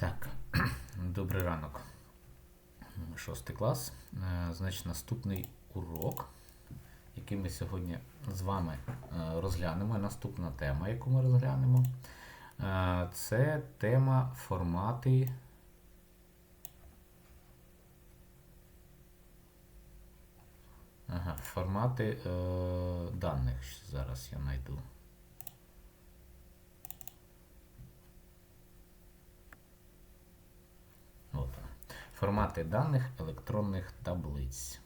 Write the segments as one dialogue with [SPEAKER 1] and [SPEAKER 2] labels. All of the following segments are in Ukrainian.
[SPEAKER 1] Так, добрий ранок. Шостий клас. Е, Значить, наступний урок, який ми сьогодні з вами е, розглянемо. Наступна тема, яку ми розглянемо, е, це тема формати. Ага, формати е, даних. Зараз я знайду. От. Формати даних електронних таблиць.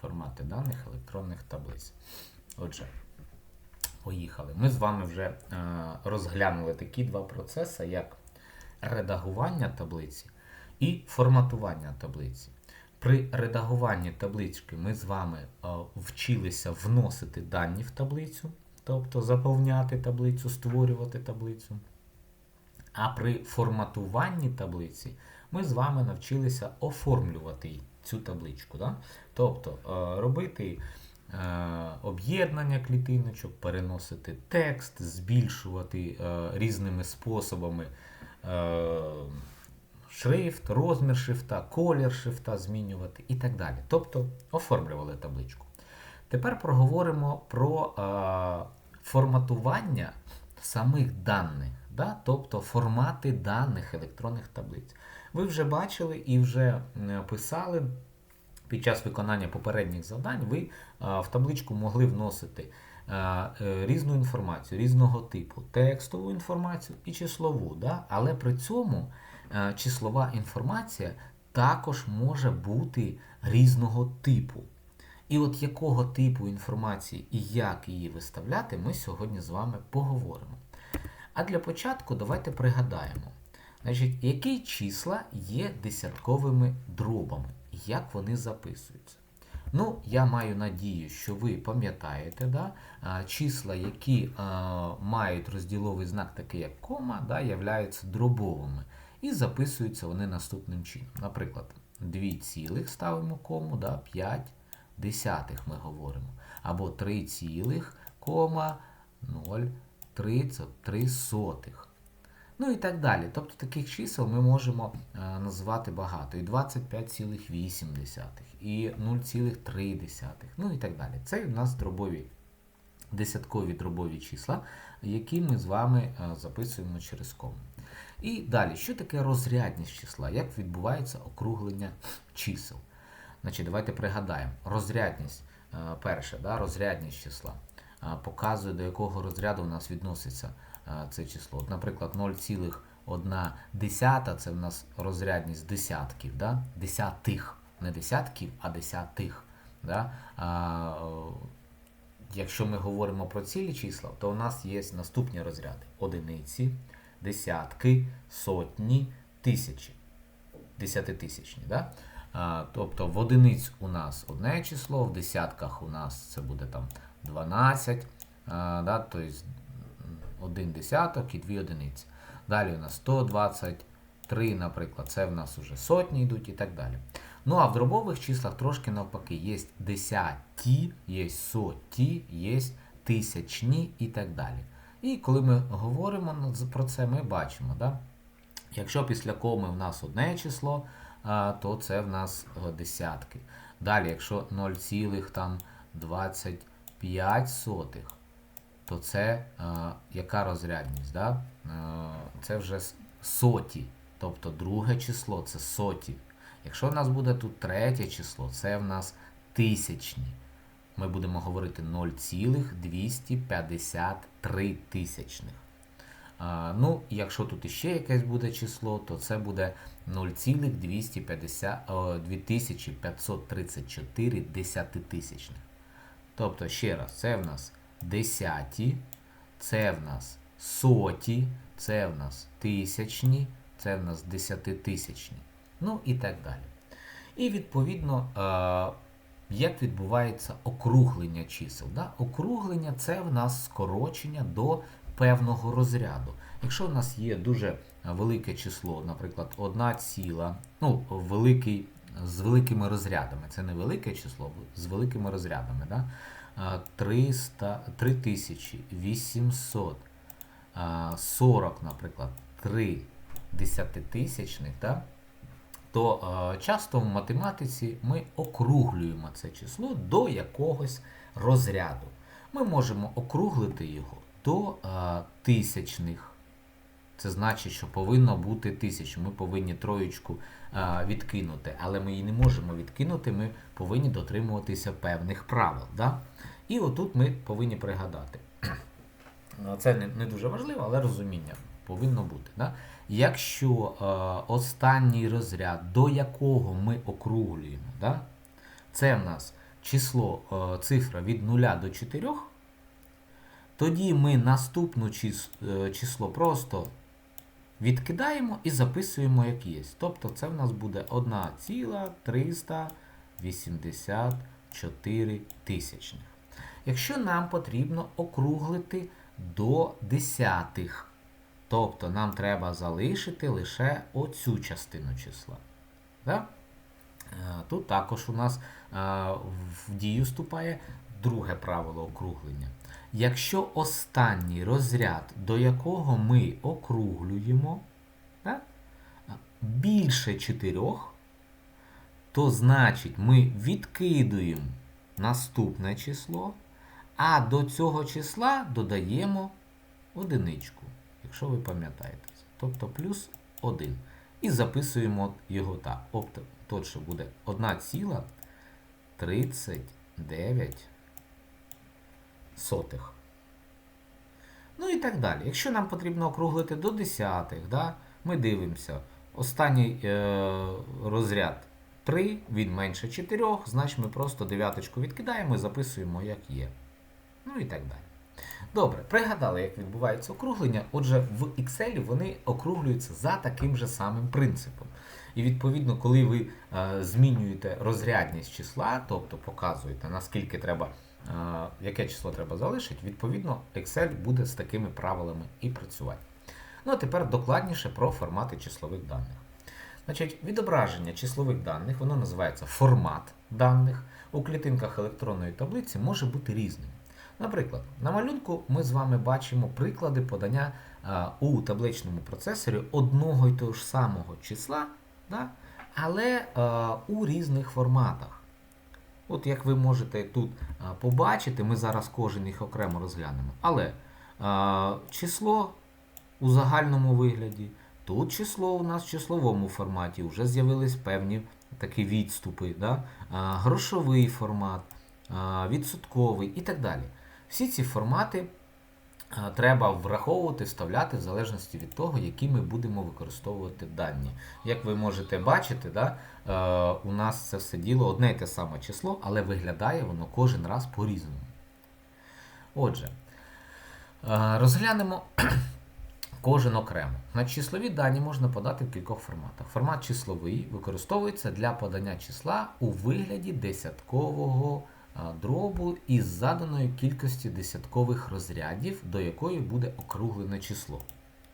[SPEAKER 1] Формати даних електронних таблиць. Отже, поїхали. Ми з вами вже е, розглянули такі два процеси, як редагування таблиці і форматування таблиці. При редагуванні таблички ми з вами е, вчилися вносити дані в таблицю, тобто заповняти таблицю, створювати таблицю. А при форматуванні таблиці ми з вами навчилися оформлювати цю табличку. Да? Тобто е, робити е, об'єднання клітиночок, переносити текст, збільшувати е, різними способами шрифт, розмір шрифта, колір шрифта змінювати і так далі. Тобто оформлювали табличку. Тепер проговоримо про форматування самих даних, да? тобто формати даних електронних таблиць. Ви вже бачили і вже писали під час виконання попередніх завдань, ви в табличку могли вносити е, різну інформацію, різного типу, текстову інформацію і числову. Да? Але при цьому числова інформація також може бути різного типу. І от якого типу інформації і як її виставляти, ми сьогодні з вами поговоримо. А для початку давайте пригадаємо, значить, які числа є десятковими дробами, як вони записуються. Ну, я маю надію, що ви пам'ятаєте, да, числа, які а, мають розділовий знак, такий як кома, да, являються дробовими. І записуються вони наступним чином. Наприклад, 2 цілих ставимо кому, да, 5 десятих ми говоримо. Або 3 цілих, кома, 0, 3, це 3 сотих. Ну і так далі. Тобто таких чисел ми можемо е, назвати багато. І 25,8, і 0,3, ну і так далі. Це у нас дробові, десяткові дробові числа, які ми з вами е, записуємо через кому. І далі, що таке розрядність числа? Як відбувається округлення чисел? Значить, Давайте пригадаємо. Розрядність, е, перше, да, розрядність числа показує, до якого розряду у нас відноситься це число. От, Наприклад, 0,1 це в нас розрядність десятків, да? десятих, не десятків, а десятих. Да? А, Якщо ми говоримо про цілі числа, то у нас є наступні розряди: одиниці, десятки, сотні, тисячі, десятитисячні. Да? А, тобто в одиниць у нас одне число, в десятках у нас це буде там 12, а, да? тобто один десяток і дві одиниці. Далі у нас 123, наприклад, це в нас вже сотні йдуть і так далі. Ну а в дробових числах трошки навпаки є десяті, є соті, є тисячні і так далі. І коли ми говоримо про це, ми бачимо, да? якщо після коми в нас одне число, то це в нас десятки. Далі, якщо 0,25, то це яка розрядність? Да? Це вже соті. Тобто друге число це соті. Якщо в нас буде тут третє число, це в нас тисячні. Ми будемо говорити 0,253 тисячних. А, ну, якщо тут іще якесь буде число, то це буде 0,2534 десятитисячних. Тобто, ще раз, це в нас десяті, це в нас соті, це в нас тисячні, це в нас десятитисячні. Ну і так далі. І відповідно, як відбувається округлення чисел. Да? Округлення це в нас скорочення до певного розряду. Якщо в нас є дуже велике число, наприклад, одна ціла, ну, великий, з великими розрядами, це не велике число, з великими розрядами. Да? 300, 3840, 40, наприклад, 3 десятитисячних, да, то часто в математиці ми округлюємо це число до якогось розряду. Ми можемо округлити його до е, тисячних. Це значить, що повинно бути тисячу. Ми повинні троєчку е, відкинути, але ми її не можемо відкинути, ми повинні дотримуватися певних правил. Да? І отут ми повинні пригадати. Ну, Це не, дуже важливо, але розуміння повинно бути. Да? Якщо е, останній розряд, до якого ми округлюємо, да? це в нас число, е, цифра від 0 до 4, тоді ми наступне число просто відкидаємо і записуємо як є. Тобто це в нас буде 1,384 тисячних. Якщо нам потрібно округлити до десятих, тобто нам треба залишити лише оцю частину числа. Да? Е, Тут також у нас е, в дію вступає друге правило округлення. Якщо останній розряд, до якого ми округлюємо, да, більше 4, то значить ми відкидуємо наступне число, а до цього числа додаємо одиничку, якщо ви пам'ятаєте. Тобто плюс 1. І записуємо його так. Тобто, буде 1,39 сотих. Ну і так далі. Якщо нам потрібно округлити до десятих, да, ми дивимося. Останній е, розряд 3, він менше 4, значить ми просто дев'яточку відкидаємо і записуємо, як є. Ну і так далі. Добре, пригадали, як відбувається округлення. Отже, в Excel вони округлюються за таким же самим принципом. І відповідно, коли ви е, змінюєте розрядність числа, тобто показуєте, наскільки треба, яке число треба залишити, відповідно, Excel буде з такими правилами і працювати. Ну а тепер докладніше про формати числових даних. Значить, відображення числових даних, воно називається формат даних. У клітинках електронної таблиці може бути різним. Наприклад, на малюнку ми з вами бачимо приклади подання у табличному процесорі одного й того ж самого числа, да, але у різних форматах. От як ви можете тут побачити, ми зараз кожен їх окремо розглянемо. Але число у загальному вигляді, тут число у нас в числовому форматі, вже з'явились певні такі відступи, да? грошовий формат, відсотковий і так далі. Всі ці формати треба враховувати, вставляти в залежності від того, які ми будемо використовувати дані. Як ви можете бачити, да, е, у нас це все діло одне і те саме число, але виглядає воно кожен раз по-різному. Отже, е, розглянемо кожен окремо. На числові дані можна подати в кількох форматах. Формат числовий використовується для подання числа у вигляді десяткового дробу із заданої кількості десяткових розрядів, до якої буде округлене число.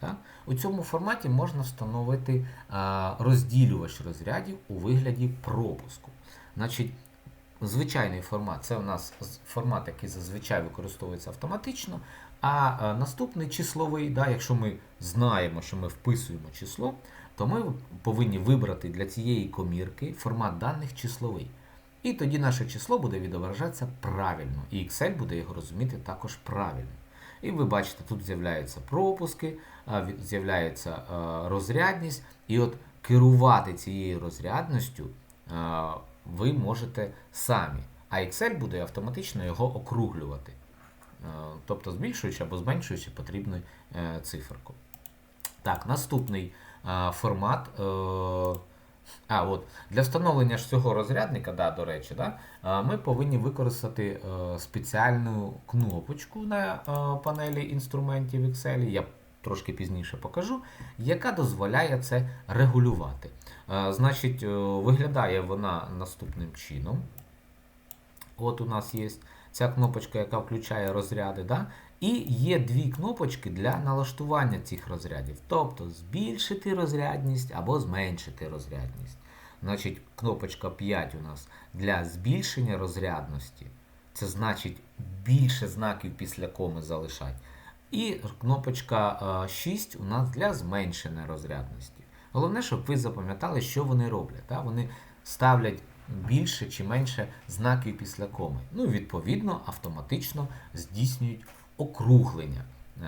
[SPEAKER 1] Так? У цьому форматі можна встановити розділювач розрядів у вигляді пропуску. Значить, Звичайний формат це у нас формат, який зазвичай використовується автоматично. А наступний числовий, да, якщо ми знаємо, що ми вписуємо число, то ми повинні вибрати для цієї комірки формат даних числовий. І тоді наше число буде відображатися правильно, і Excel буде його розуміти також правильно. І ви бачите, тут з'являються пропуски, з'являється е, розрядність, і от керувати цією розрядністю е, ви можете самі. А Excel буде автоматично його округлювати. Е, Тобто збільшуючи або зменшуючи потрібну е, циферку. Так, наступний е, формат. А, от, для встановлення ж цього розрядника, да, до речі, да, ми повинні використати е, спеціальну кнопочку на е, панелі інструментів Excel. Я трошки пізніше покажу, яка дозволяє це регулювати. Е, Значить, виглядає вона наступним чином. От у нас є ця кнопочка, яка включає розряди. Да? І є дві кнопочки для налаштування цих розрядів. Тобто збільшити розрядність або зменшити розрядність. Значить, кнопочка 5 у нас для збільшення розрядності. Це значить більше знаків після коми залишати. І кнопочка е, 6 у нас для зменшеної розрядності. Головне, щоб ви запам'ятали, що вони роблять. Да? Вони ставлять більше чи менше знаків після коми. Ну, відповідно, автоматично здійснюють округлення е,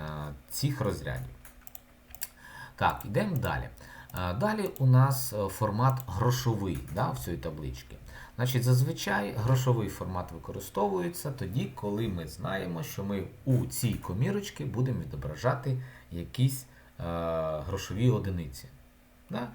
[SPEAKER 1] цих розрядів. Так, йдемо далі. Е, Далі у нас е, формат грошовий да, в цій табличці. Значить, зазвичай грошовий формат використовується тоді, коли ми знаємо, що ми у цій комірочці будемо відображати якісь е, грошові одиниці. Да?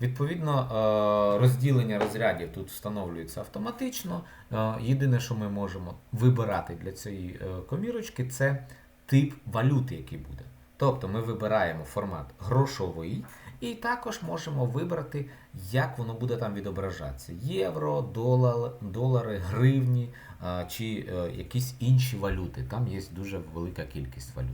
[SPEAKER 1] Відповідно, е, розділення розрядів тут встановлюється автоматично. Е, Єдине, що ми можемо вибирати для цієї е, комірочки, це тип валюти, який буде. Тобто ми вибираємо формат грошовий, і також можемо вибрати, як воно буде там відображатися: євро, долар, долари, гривні чи якісь інші валюти. Там є дуже велика кількість валют.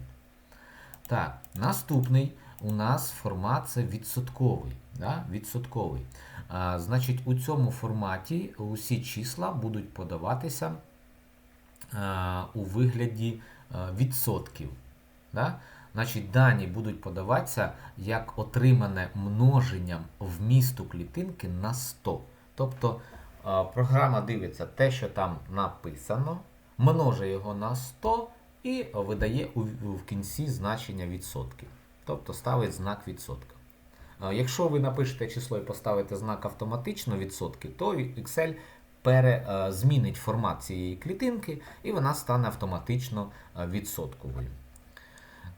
[SPEAKER 1] Так, наступний у нас формат це відсотковий. Да? відсотковий. А, значить, у цьому форматі усі числа будуть подаватися а, у вигляді відсотків. Да? Значить, дані будуть подаватися як отримане множенням вмісту клітинки на 100. Тобто програма дивиться те, що там написано, множить його на 100 і видає в кінці значення відсотків. Тобто ставить знак відсотка. Якщо ви напишете число і поставите знак автоматично відсотки, то Excel пере, е, формат цієї клітинки і вона стане автоматично е, відсотковою.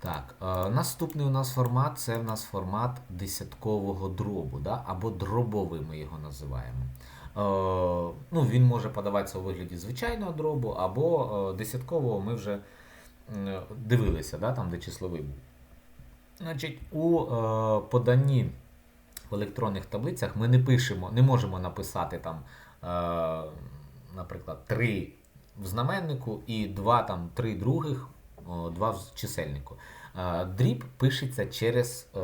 [SPEAKER 1] Так, е, наступний у нас формат це в нас формат десяткового дробу, да? або дробовий ми його називаємо. Е, ну, він може подаватися у вигляді звичайного дробу, або е, десяткового ми вже дивилися, да? там, де числовий був. Значить, у е, поданні в електронних таблицях ми не пишемо, не можемо написати там, е, наприклад, 3 в знаменнику і 2 там, 3 других, о, 2 в чисельнику. Е, дріб пишеться через е,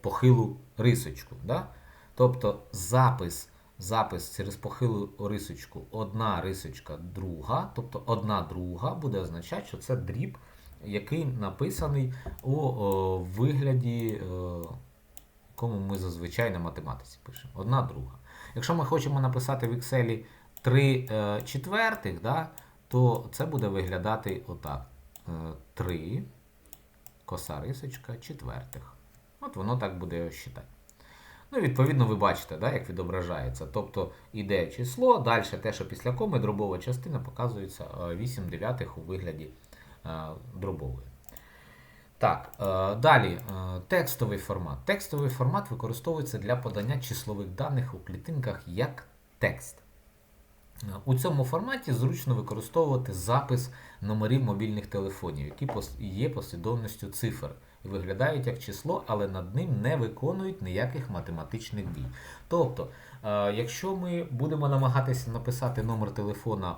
[SPEAKER 1] похилу рисочку. Да? Тобто запис, запис через похилу рисочку, одна рисочка, друга, тобто одна друга буде означати, що це дріб який написаний у о, вигляді, е, якому ми зазвичай на математиці пишемо. Одна друга. Якщо ми хочемо написати в Excel 3 е, четвертих, да, то це буде виглядати отак. Е, 3 коса рисочка четвертих. От воно так буде його считати. Ну, відповідно, ви бачите, да, як відображається. Тобто іде число, далі те, що після коми дробова частина показується е, 8 дев'ятих у вигляді е, дробової. Так, е, далі е, текстовий формат. Текстовий формат використовується для подання числових даних у клітинках як текст. Е, У цьому форматі зручно використовувати запис номерів мобільних телефонів, які є послідовністю цифр і виглядають як число, але над ним не виконують ніяких математичних дій. Тобто, е, якщо ми будемо намагатися написати номер телефона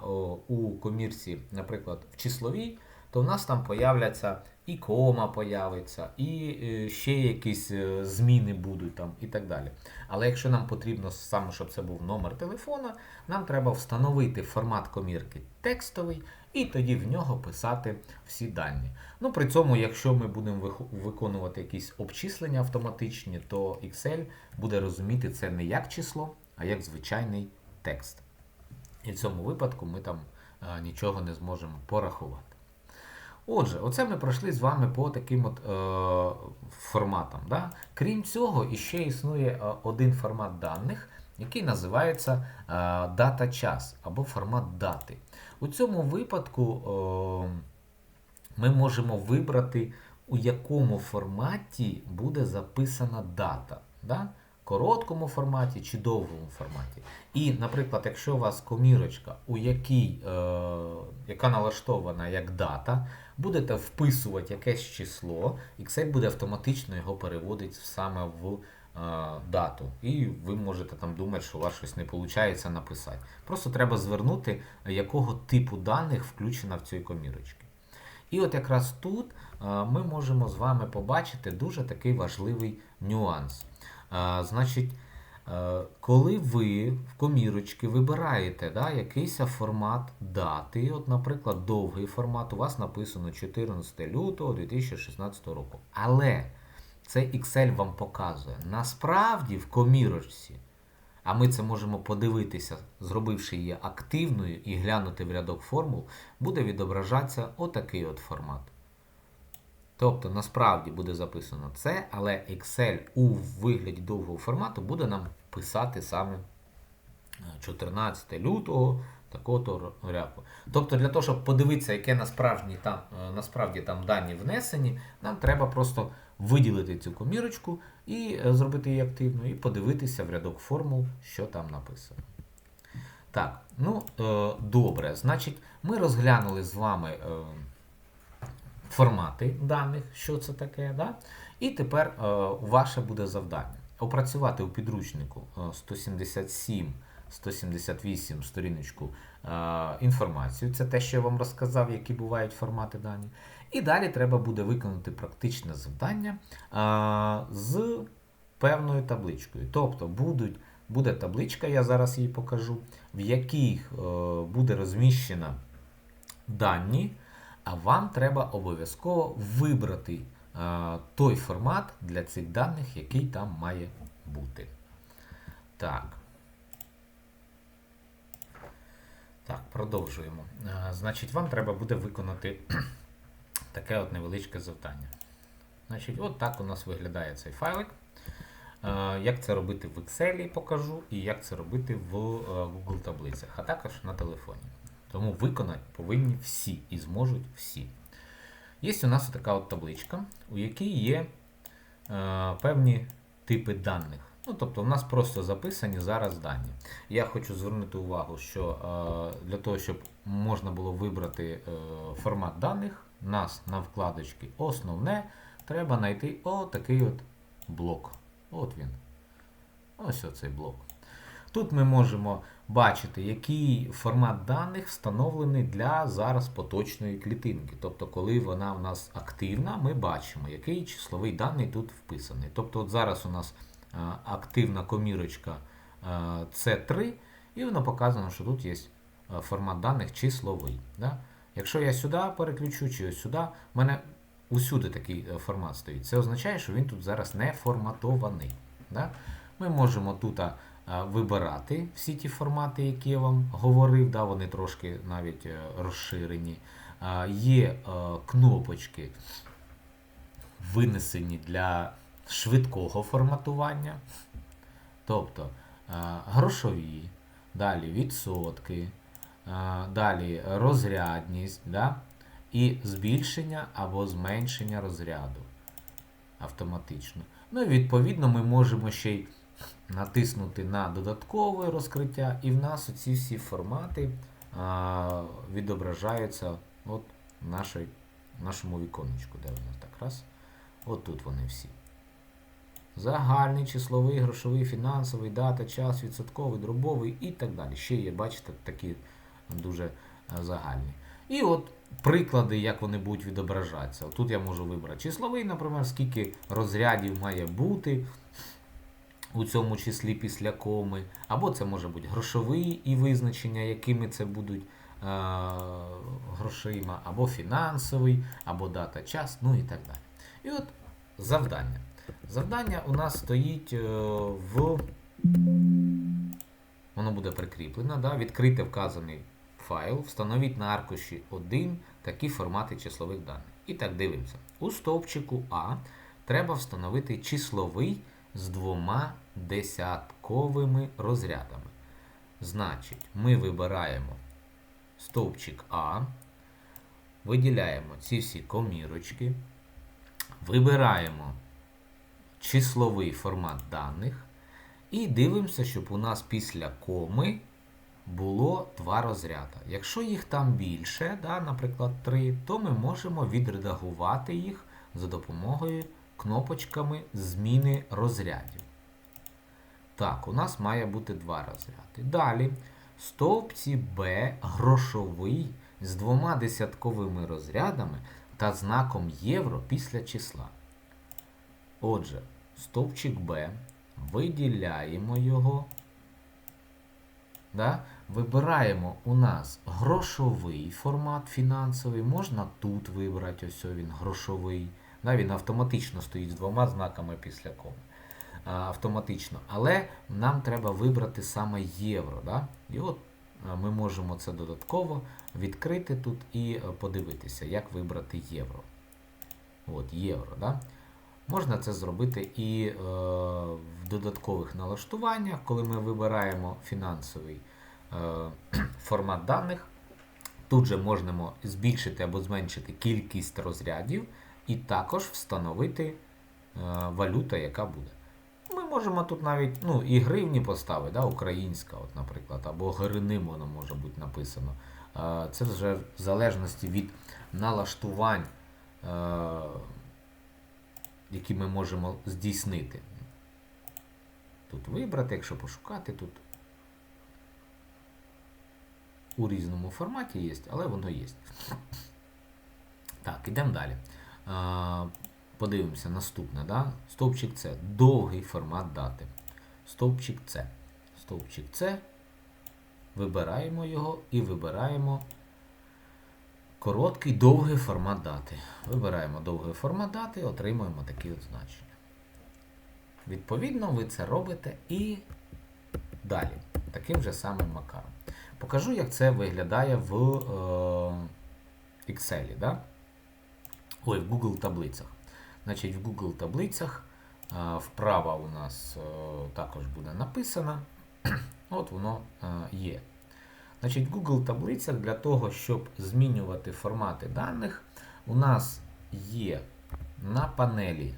[SPEAKER 1] у комірці, наприклад, в числовій, то в нас там появляться і кома появиться, і е, ще якісь е, зміни будуть там і так далі. Але якщо нам потрібно саме, щоб це був номер телефона, нам треба встановити формат комірки текстовий і тоді в нього писати всі дані. Ну, при цьому, якщо ми будемо виконувати якісь обчислення автоматичні, то Excel буде розуміти це не як число, а як звичайний текст. І в цьому випадку ми там е, нічого не зможемо порахувати. Отже, оце ми пройшли з вами по таким от е, форматам. Да? Крім цього, іще існує е, один формат даних, який називається е, дата час або формат дати. У цьому випадку е, ми можемо вибрати, у якому форматі буде записана дата. Да? Короткому форматі чи довгому форматі. І, наприклад, якщо у вас комірочка, у якій, е, яка налаштована як дата, будете вписувати якесь число, Excel буде автоматично його переводити саме в е, дату. І ви можете там думати, що у вас щось не виходить написати. Просто треба звернути, якого типу даних включено в цій комірочці. І от якраз тут е, ми можемо з вами побачити дуже такий важливий нюанс. Е, Значить, Коли ви в комірочки вибираєте да, якийсь формат дати, от, наприклад, довгий формат, у вас написано 14 лютого 2016 року. Але цей Excel вам показує, насправді в комірочці, а ми це можемо подивитися, зробивши її активною і глянути в рядок формул, буде відображатися отакий от формат. Тобто, насправді буде записано це, але Excel у вигляді довгого формату буде нам писати саме е, 14 лютого такого-то ряку. Тобто, для того, щоб подивитися, яке насправді там, е, насправді там дані внесені, нам треба просто виділити цю комірочку і е, зробити її активною, і подивитися в рядок формул, що там написано. Так, ну е, добре. Значить, ми розглянули з вами. Е, формати даних, що це таке. Да? І тепер е, ваше буде завдання опрацювати у підручнику е, 177, 178 сторіночку е, інформацію. Це те, що я вам розказав, які бувають формати дані. І далі треба буде виконати практичне завдання е, з певною табличкою. Тобто будуть, буде табличка, я зараз її покажу, в е, буде розміщена дані. А вам треба обов'язково вибрати е, той формат для цих даних, який там має бути. Так. Так, продовжуємо. Е, значить, вам треба буде виконати таке от невеличке завдання. Значить, от так у нас виглядає цей файлик. Е, як це робити в Excel покажу, і як це робити в Google таблицях, а також на телефоні. Тому виконати повинні всі і зможуть всі. Є у нас така от табличка, у якій є е, певні типи даних. Ну, Тобто у нас просто записані зараз дані. Я хочу звернути увагу, що е, для того, щоб можна було вибрати е, формат даних, нас на вкладочці Основне треба знайти отакий от блок. От він. Ось оцей блок. Тут ми можемо бачити, який формат даних встановлений для зараз поточної клітинки. Тобто, коли вона в нас активна, ми бачимо, який числовий даний тут вписаний. Тобто, от зараз у нас а, активна комірочка C3, і воно показано, що тут є формат даних числовий. Да? Якщо я сюди переключу чи ось сюди, в мене усюди такий е, формат стоїть. Це означає, що він тут зараз не форматований. Да? Ми можемо тут вибирати всі ті формати, які я вам говорив, да, вони трошки навіть е, розширені. Є е, кнопочки винесені для швидкого форматування, тобто е, грошові, далі відсотки, е, далі розрядність да, і збільшення або зменшення розряду автоматично. Ну і відповідно ми можемо ще й натиснути на додаткове розкриття, і в нас оці всі формати а, відображаються от нашій, нашому віконечку, де нас так раз. От тут вони всі. Загальний, числовий, грошовий, фінансовий, дата, час, відсотковий, дробовий і так далі. Ще є, бачите, такі дуже загальні. І от приклади, як вони будуть відображатися. Тут я можу вибрати числовий, наприклад, скільки розрядів має бути у цьому числі після коми. Або це може бути грошовий і визначення, якими це будуть е, грошима, або фінансовий, або дата, час, ну і так далі. І от завдання. Завдання у нас стоїть е, в. Воно буде прикріплено, да? відкрити вказаний файл, встановіть на аркуші 1 такі формати числових даних. І так дивимося. У стовпчику А треба встановити числовий з двома десятковими розрядами. Значить, ми вибираємо стовпчик А, виділяємо ці всі комірочки, вибираємо числовий формат даних і дивимося, щоб у нас після коми було два розряди. Якщо їх там більше, да, наприклад, 3, то ми можемо відредагувати їх за допомогою кнопочками зміни розрядів. Так, у нас має бути два розряди. Далі, стовпці Б грошовий з двома десятковими розрядами та знаком євро після числа. Отже, стовпчик Б виділяємо його. Да? Вибираємо у нас грошовий формат фінансовий. Можна тут вибрати, ось він грошовий. Да? Він автоматично стоїть з двома знаками після коми. Автоматично. Але нам треба вибрати саме євро. Да? І от ми можемо це додатково відкрити тут і е, подивитися, як вибрати євро. От, євро. Да? Можна це зробити і е, в додаткових налаштуваннях, коли ми вибираємо фінансовий е, формат даних. Тут же можемо збільшити або зменшити кількість розрядів і також встановити е, валюта, яка буде. Ми можемо тут навіть ну, і гривні поставити, да, українська, от, наприклад, або гривним воно може бути написано. Е, Це вже в залежності від налаштувань, е, які ми можемо здійснити. Тут вибрати, якщо пошукати, тут у різному форматі є, але воно є. Так, ідемо далі. Подивимося, наступне. Да? Стовпчик С. Довгий формат дати. Стовпчик С. Стовпчик С. Вибираємо його і вибираємо короткий довгий формат дати. Вибираємо довгий формат дати і отримуємо такі от значення. Відповідно, ви це робите і далі. Таким же самим макаром. Покажу, як це виглядає в е, Excel. Да? Ой, в Google таблицях. Значить, в Google таблицях вправа у нас е, також буде написано. От воно е, є. Значить, в Google таблицях для того, щоб змінювати формати даних, у нас є на панелі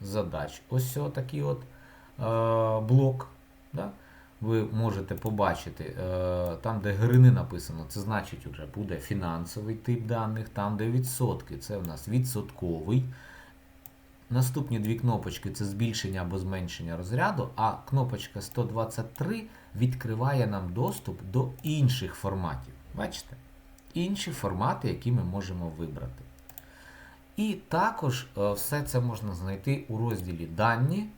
[SPEAKER 1] задач ось такий от е, блок. Да? Ви можете побачити, е, там, де грини написано, це значить вже буде фінансовий тип даних, там, де відсотки, це в нас відсотковий. Наступні дві кнопочки це збільшення або зменшення розряду, а кнопочка 123 відкриває нам доступ до інших форматів. Бачите? Інші формати, які ми можемо вибрати. І також е, все це можна знайти у розділі Дані.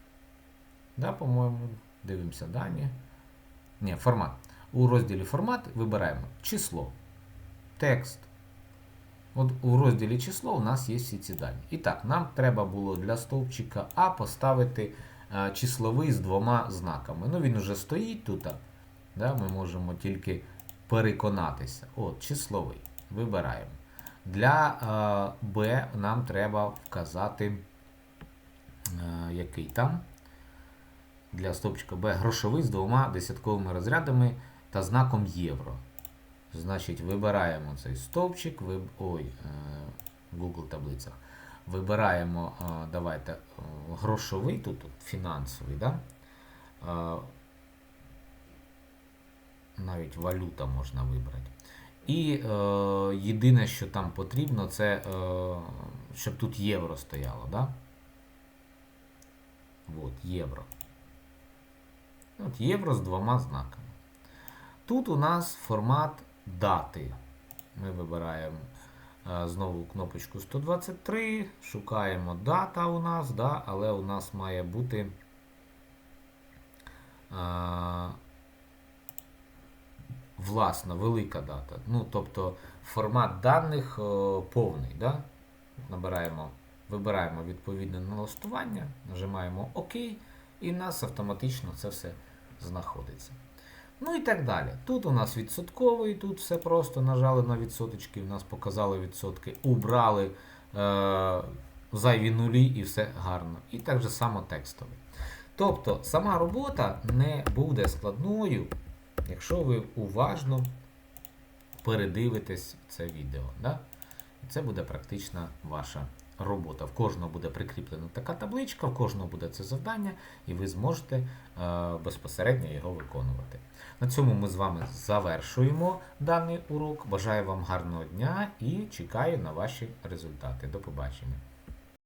[SPEAKER 1] Да, По-моєму, дивимося дані. Ні, формат. У розділі формат вибираємо число, текст. От у розділі число у нас є всі ці дані. І так, нам треба було для стовпчика А поставити е, числовий з двома знаками. Ну, він вже стоїть тут. Да, Ми можемо тільки переконатися. От, числовий. Вибираємо. Для е, Б нам треба вказати, е, який там. Для стовпчика Б грошовий з двома десятковими розрядами та знаком євро. Значить, вибираємо цей стовпчик, виб... ой, е, Google таблицях. Вибираємо, е, давайте, е, грошовий, тут, фінансовий, да? навіть валюта можна вибрати. І єдине, що там потрібно, це щоб тут євро стояло. Да? От, євро. От Євро з двома знаками. Тут у нас формат дати. Ми вибираємо а, знову кнопочку 123, шукаємо дата у нас, да, але у нас має бути а, власна велика дата. Ну, Тобто формат даних о, повний. Да? Набираємо, Вибираємо відповідне налаштування, нажимаємо ОК, і нас автоматично це все знаходиться. Ну і так далі. Тут у нас відсотковий, тут все просто нажали на відсоточки, у нас показали відсотки, убрали е, зайві нулі і все гарно. І так же само текстовий. Тобто сама робота не буде складною, якщо ви уважно передивитесь це відео. Да? Це буде практична ваша робота. В кожного буде прикріплена така табличка, в кожного буде це завдання, і ви зможете е, безпосередньо його виконувати. На цьому ми з вами завершуємо даний урок. Бажаю вам гарного дня і чекаю на ваші результати. До побачення.